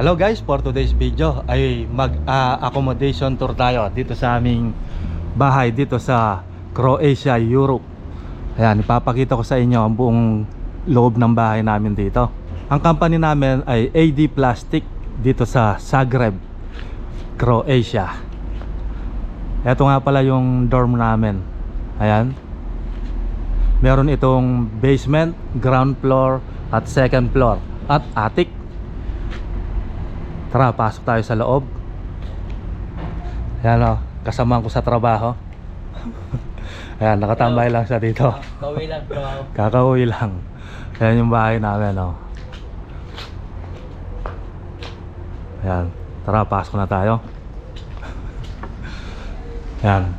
Hello guys, for today's video ay mag-accommodation tour tayo dito sa aming bahay dito sa Croatia, Europe. Ayan, ipapakita ko sa inyo ang buong loob ng bahay namin dito. Ang company namin ay AD Plastic dito sa Zagreb, Croatia. Ito nga pala yung dorm namin. Ayan. Meron itong basement, ground floor, at second floor, at attic. Tara, pasok tayo sa loob. Ayan o, kasama ko sa trabaho. Ayan, nakatambay lang siya dito. Kawi lang, trabaho. Kakauwi lang. Ayan yung bahay namin, oh. Ayan. Tara, pasok na tayo. Ayan.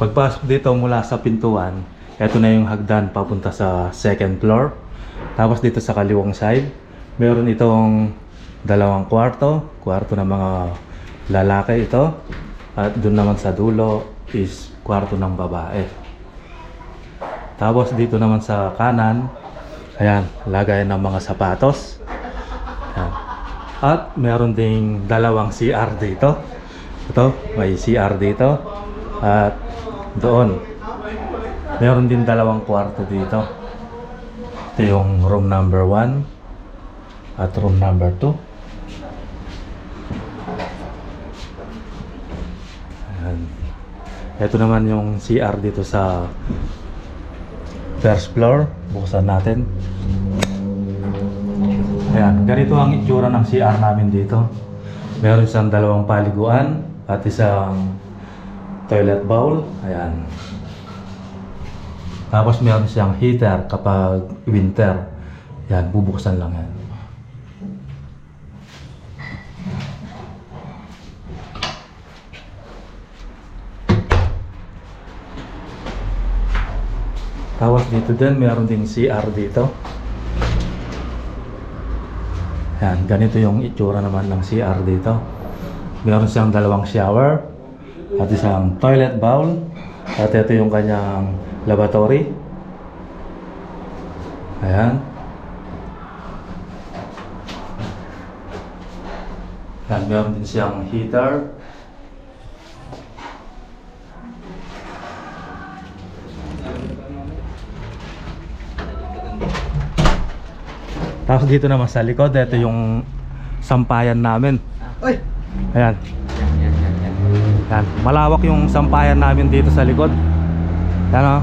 Pagpasok dito mula sa pintuan, eto na yung hagdan papunta sa second floor. Tapos dito sa kaliwang side, meron itong dalawang kwarto. Kwarto ng mga lalaki ito. At doon naman sa dulo is kwarto ng babae. Tapos dito naman sa kanan, ayan, lagay ng mga sapatos. Ayan. At meron ding dalawang CR dito. Ito, may CR dito. At doon, meron din dalawang kwarto dito. Ito yung room number 1 at room number 2. Ito naman yung CR dito sa first floor. Buksan natin. Ayan, ganito ang itsura ng CR namin dito. Meron isang dalawang paliguan at isang toilet bowl. Ayan. Tapos meron siyang heater kapag winter. Yan, bubuksan lang yan. Tapos dito din, meron ding CR dito. Yan, ganito yung itsura naman ng CR dito. Meron siyang dalawang shower at isang toilet bowl. At ito yung kanyang lavatory. Ayan. Yan, meron din siyang heater. Tapos dito naman sa likod, ito yung sampayan namin. Uy! Ayan. Yan, yan, yan, yan. Yan. Malawak yung sampayan namin dito sa likod. Yan o.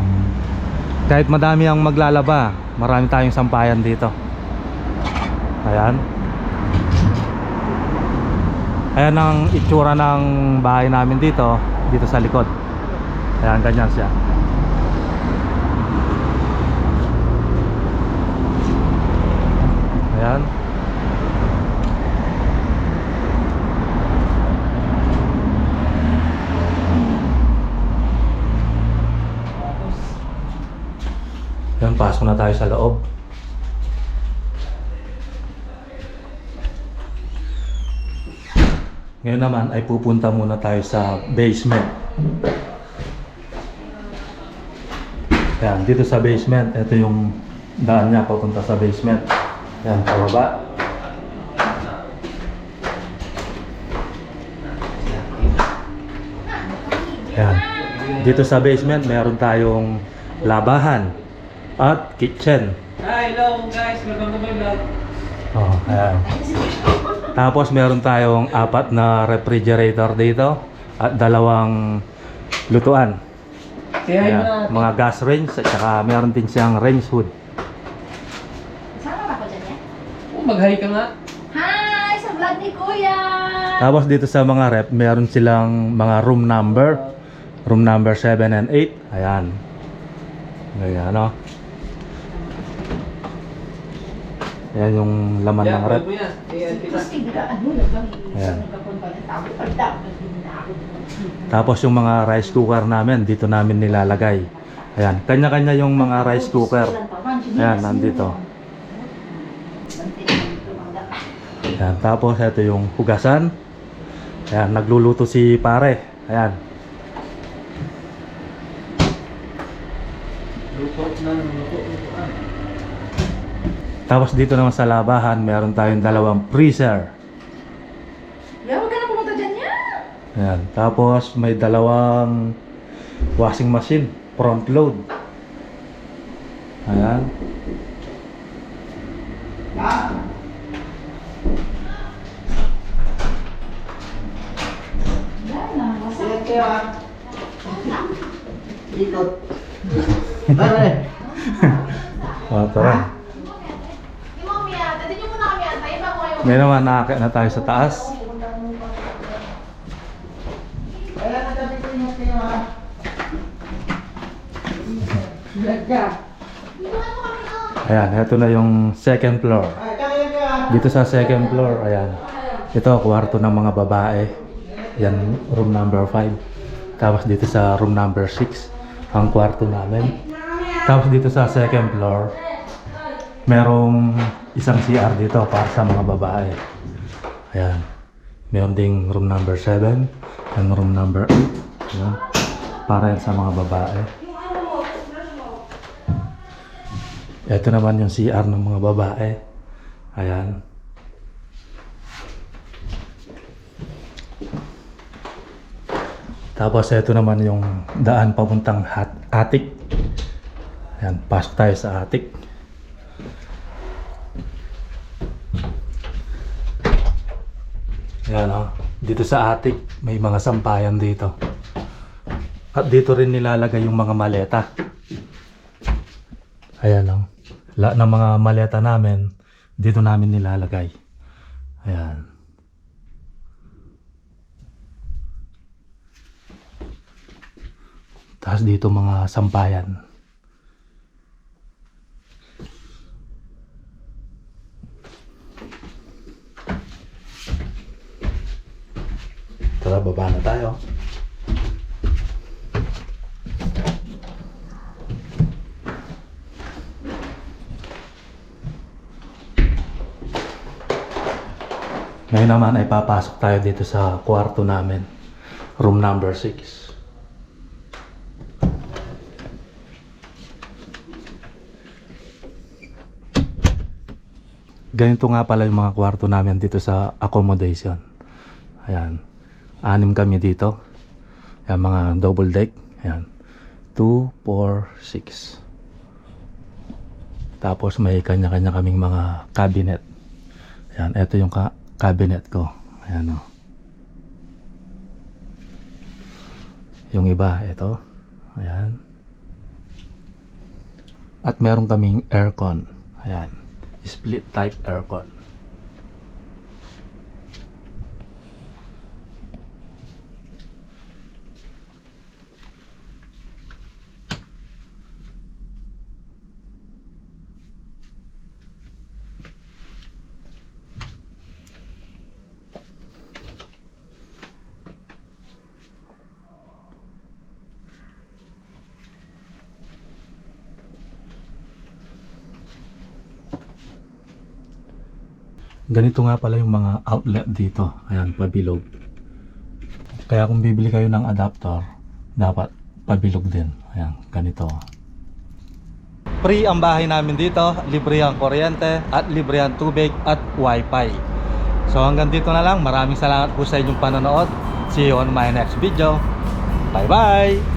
Kahit madami ang maglalaba, marami tayong sampayan dito. Ayan. Ayan ang itsura ng bahay namin dito, dito sa likod. Ayan, ganyan siya. Ayan. Yan, pasok na tayo sa loob. Ngayon naman ay pupunta muna tayo sa basement. Yan, dito sa basement, ito yung daan niya papunta sa basement. Yan, pababa. Yan. Dito sa basement, meron tayong labahan at kitchen. Hi, hello guys! Welcome to my vlog. Oh, ayan. Tapos meron tayong apat na refrigerator dito at dalawang lutuan. Ayan, mga gas range at saka meron din siyang range hood. Sama ba ko dyan eh? Oh, mag-hi ka nga. Hi! Sa vlog ni Kuya! Tapos dito sa mga rep, meron silang mga room number. Room number 7 and 8. Ayan. Ayan, ano. Ayan yung laman ng rep. Ayan. Tapos yung mga rice cooker namin, dito namin nilalagay. Ayan, kanya-kanya yung mga rice cooker. Ayan, nandito. Ayan, tapos ito yung hugasan. Ayan, nagluluto si pare. Ayan. Na, na. Tapos dito naman sa labahan, meron tayong dalawang freezer. Ayan. Tapos may dalawang washing machine, front load. Ayan. Wala, Sige, kayo ah. Ikot. Pare. O, tara. Di mo kami ata. Di nyo muna kami ata. Iba ko kayo. Ngayon naman nakakit na tayo sa taas. Kayo ah. Ayan, ito na yung second floor. Kayo kayo ah. Dito sa second floor, ayan. Ito, kwarto ng mga babae. Yan, room number 5. Tapos dito sa room number 6, ang kwarto namin. Tapos dito sa second floor, merong isang CR dito para sa mga babae. Ayan. Meron ding room number 7 and room number 8. Ayan. Para yan sa mga babae. Ito naman yung CR ng mga babae. Ayan. Tapos ito naman yung daan papuntang hat attic. Ayan, pasok tayo sa attic. Ayan o. Dito sa attic, may mga sampayan dito. At dito rin nilalagay yung mga maleta. Ayan o. Lahat ng mga maleta namin, dito namin nilalagay. Ayan. Tapos dito mga sampayan. Tara, baba na tayo. Ngayon naman ay papasok tayo dito sa kwarto namin. Room number 6. Ganito nga pala yung mga kwarto namin dito sa accommodation. Ayan. Anim kami dito. Ayan, mga double deck. Ayan. 2, 4, 6. Tapos may kanya-kanya kaming mga cabinet. Ayan, ito yung ka- cabinet ko. Ayan o. Yung iba, ito. Ayan. At meron kaming aircon. Ayan. Split type aircon. Ganito nga pala yung mga outlet dito. Ayan, pabilog. Kaya kung bibili kayo ng adapter, dapat pabilog din. Ayan, ganito. Free ang bahay namin dito, libre ang kuryente at libre ang tubig at wifi. So hanggang dito na lang. Maraming salamat po sa inyong panonood. See you on my next video. Bye bye!